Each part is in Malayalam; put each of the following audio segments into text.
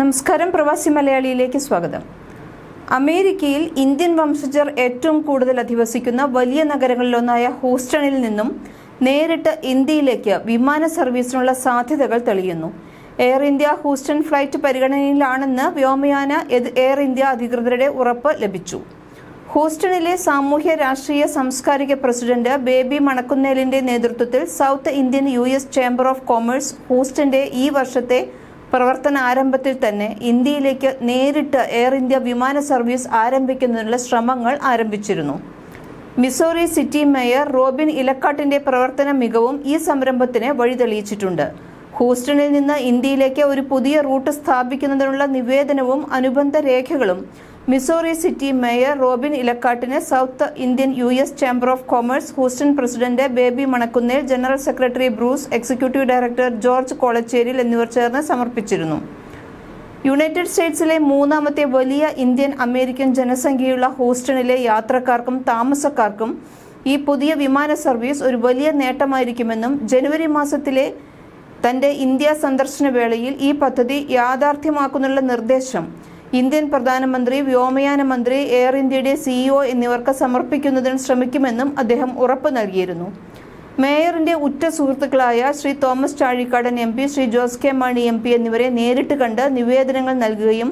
നമസ്കാരം പ്രവാസി മലയാളിയിലേക്ക് സ്വാഗതം. അമേരിക്കയിൽ ഇന്ത്യൻ വംശജർ ഏറ്റവും കൂടുതൽ അധിവസിക്കുന്ന വലിയ നഗരങ്ങളിലൊന്നായ ഹൂസ്റ്റണിൽ നിന്നും നേരിട്ട് ഇന്ത്യയിലേക്ക് വിമാന സർവീസിനുള്ള സാധ്യതകൾ തെളിയുന്നു. എയർ ഇന്ത്യ ഹൂസ്റ്റൺ ഫ്ലൈറ്റ് പരിഗണനയിലാണെന്ന് വ്യോമയാന എയർ ഇന്ത്യ അധികൃതരുടെ ഉറപ്പ് ലഭിച്ചു. ഹൂസ്റ്റണിലെ സാമൂഹ്യ രാഷ്ട്രീയ സാംസ്കാരിക പ്രസിഡന്റ് ബേബി മണക്കുന്നേലിന്റെ നേതൃത്വത്തിൽ South Indian U S chamber of commerce ഹൂസ്റ്റന്റെ ഈ വർഷത്തെ പ്രവർത്തന ആരംഭത്തിൽ തന്നെ ഇന്ത്യയിലേക്ക് നേരിട്ട് എയർ ഇന്ത്യ വിമാന സർവീസ് ആരംഭിക്കുന്നതിനുള്ള ശ്രമങ്ങൾ ആരംഭിച്ചിരുന്നു. മിസോറി സിറ്റി മേയർ റോബിൻ ഇലക്കാട്ടിന്റെ പ്രവർത്തന മികവും ഈ സംരംഭത്തിന് വഴിതെളിയിച്ചിട്ടുണ്ട്. ഹൂസ്റ്റണിൽ നിന്ന് ഇന്ത്യയിലേക്ക് ഒരു പുതിയ റൂട്ട് സ്ഥാപിക്കുന്നതിനുള്ള നിവേദനവും അനുബന്ധ രേഖകളും Missouri city mayor Robin ഇലക്കാട്ടിന് south Indian U S chamber of commerce Houston president Baby Manakunnel general secretary Bruce executive director George Kolacheril എന്നിവർ ചേർന്ന് സമർപ്പിച്ചിരുന്നു. യുണൈറ്റഡ് സ്റ്റേറ്റ്സിലെ മൂന്നാമത്തെ വലിയ ഇന്ത്യൻ അമേരിക്കൻ ജനസംഖ്യയുള്ള ഹൂസ്റ്റണിലെ യാത്രക്കാർക്കും താമസക്കാർക്കും ഈ പുതിയ വിമാന സർവീസ് ഒരു വലിയ നേട്ടമായിരിക്കുമെന്നും ജനുവരി മാസത്തിലെ തന്റെ ഇന്ത്യ സന്ദർശന വേളയിൽ ഈ പദ്ധതി യാഥാർത്ഥ്യമാക്കുന്നുള്ള നിർദ്ദേശം ഇന്ത്യൻ പ്രധാനമന്ത്രി വ്യോമയാന മന്ത്രി എയർ ഇന്ത്യയുടെ സിഇഒ എന്നിവർക്ക് സമർപ്പിക്കുന്നതിന് ശ്രമിക്കുമെന്നും അദ്ദേഹം ഉറപ്പു നൽകിയിരുന്നു. മേയറിന്റെ ഉറ്റ സുഹൃത്തുക്കളായ Shri Thomas Chazhikadan M P Shri Jose K Mani M P എന്നിവരെ നേരിട്ട് കണ്ട് നിവേദനങ്ങൾ നൽകുകയും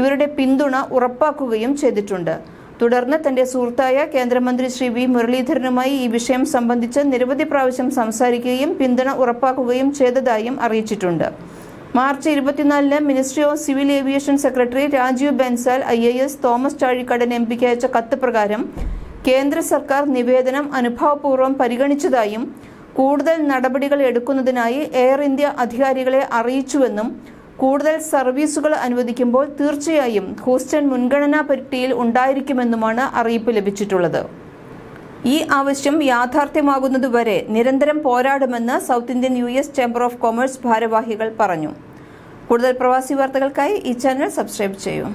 ഇവരുടെ പിന്തുണ ഉറപ്പാക്കുകയും ചെയ്തിട്ടുണ്ട്. തുടർന്ന് തന്റെ സുഹൃത്തായ കേന്ദ്രമന്ത്രി ശ്രീ വി മുരളീധരനുമായി ഈ വിഷയം സംബന്ധിച്ച് നിരവധി പ്രാവശ്യം സംസാരിക്കുകയും പിന്തുണ ഉറപ്പാക്കുകയും ചെയ്തതായും അറിയിച്ചിട്ടുണ്ട്. മാർച്ച് ഇരുപത്തിനാലിന് ministry of civil aviation secretary Rajiv Bansal I A S Thomas Chazhikadan M പിക്ക് അയച്ച കത്ത് പ്രകാരം കേന്ദ്ര സർക്കാർ നിവേദനം അനുഭാവപൂർവം പരിഗണിച്ചതായും കൂടുതൽ നടപടികൾ എടുക്കുന്നതിനായി എയർ ഇന്ത്യ അധികാരികളെ അറിയിച്ചുവെന്നും കൂടുതൽ സർവീസുകൾ അനുവദിക്കുമ്പോൾ തീർച്ചയായും ഹൂസ്റ്റൺ മുൻഗണനാ പട്ടികയിൽ ഉണ്ടായിരിക്കുമെന്നുമാണ് അറിയിപ്പ് ലഭിച്ചിട്ടുള്ളത്. ഈ ആവശ്യം യാഥാർത്ഥ്യമാകുന്നതുവരെ നിരന്തരം പോരാടുമെന്ന് south Indian U S chamber of commerce ഭാരവാഹികൾ പറഞ്ഞു. കൂടുതൽ പ്രവാസി വാർത്തകൾക്കായി ഈ ചാനൽ സബ്സ്ക്രൈബ് ചെയ്യൂ.